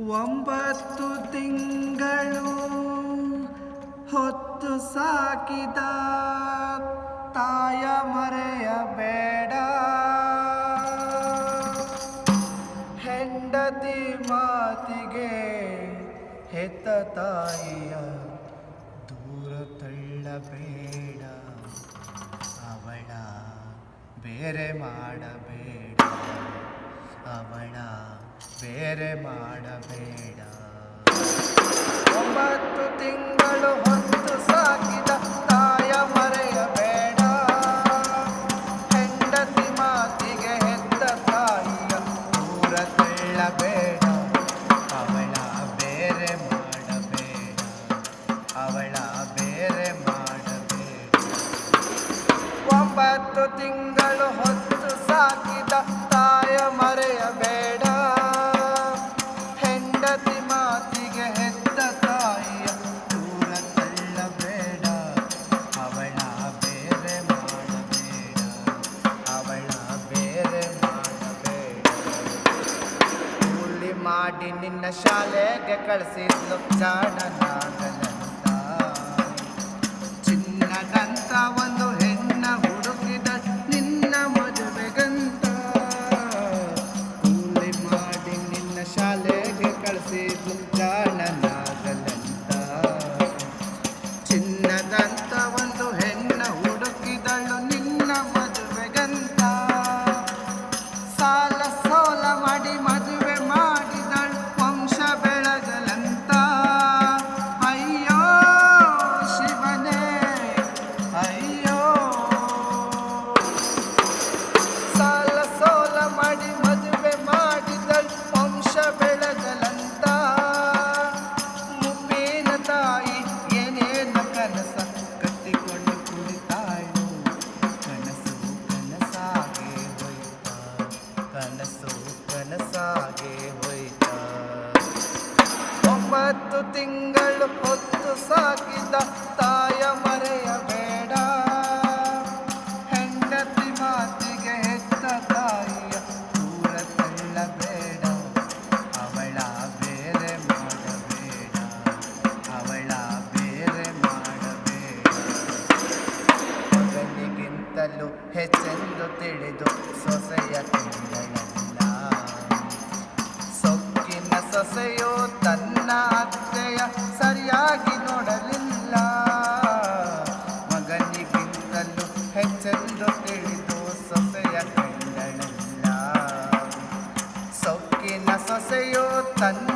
ಒಂಬತ್ತು ತಿಂಗಳು ಹೊತ್ತು ಸಾಕಿದ ತಾಯ ಮರೆಯಬೇಡ. ಹೆಂಡತಿ ಮಾತಿಗೆ ಹೆತ್ತ ತಾಯಿಯ ದೂರ ತಳ್ಳಬೇಡ. ಅವಳ ಬೇರೆ ಮಾಡಬೇಡ. ಅವಳ ಬೇರೆ ಮಾಡಬೇಡ. ಒಂಬತ್ತು ತಿಂಗಳು ಹೊತ್ತು ಸಾಕಿದ ತಾಯ ಮರೆಯಬೇಡ. ಹೆಂಡತಿ ಮಾತಿಗೆ ಹೆತ್ತ ತಾಯಿಯ ದೂರ ತಳ್ಳಬೇಡ. ಅವಳ ಬೇರೆ ಮಾಡಬೇಡ. ಅವಳ ಬೇರೆ ಮಾಡಬೇಡ. ಒಂಬತ್ತು ತಿಂಗಳು ಹೊತ್ತು ಸಾಕಿದ ಮಾಡಿ ನಿನ್ನ ಶಾಲೆಗೆ ಕಳಿಸಿದ್ಲು ಜಾಣನಾಗಲಂತ ತಿಂಗಳು ಹೊತ್ತು ಸಾಕಿದ ತಾಯ ಮರೆಯಬೇಡ ಹೆಂಡತಿ ಮಾತಿಗೆ ಹೆತ್ತ ತಾಯಿಯ ದೂರ ತಳ್ಳಬೇಡ. ಅವಳ ಬೇರೆ ಮಾಡಬೇಡ. ಅವಳ ಬೇರೆ ಮಾಡಬೇಡ. ಮಗನಿಗಿಂತಲೂ ಹೆಚ್ಚೆಂದು ತಿಳಿದು ಸೊಸೆಯ ತಿಂಗಳಲ್ಲ ಸೊಸೆಯು ತನ್ನ ಅತ್ತೆಯ ಸರಿಯಾಗಿ ನೋಡಲಿಲ್ಲ. ಮಗನಿಗಿಂತಲೂ ಹೆಚ್ಚೆಂದು ತಿಳಿದು ಸೊಸೆಯ ಕಂಡಳಿಲ್ಲ ಸೊಕ್ಕಿನ ಸೊಸೆಯೋ ತನ್ನ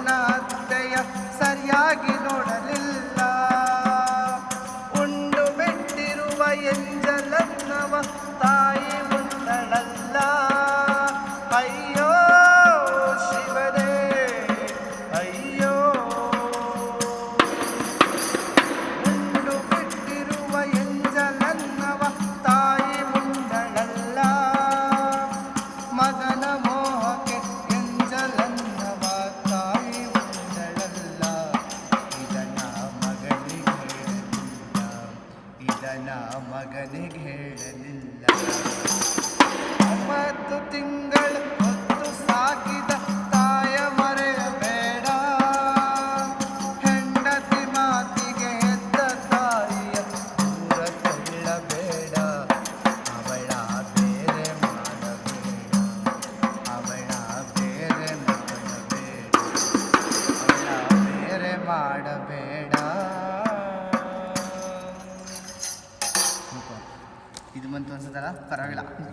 त्याला करावी लागते.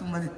तुम्ही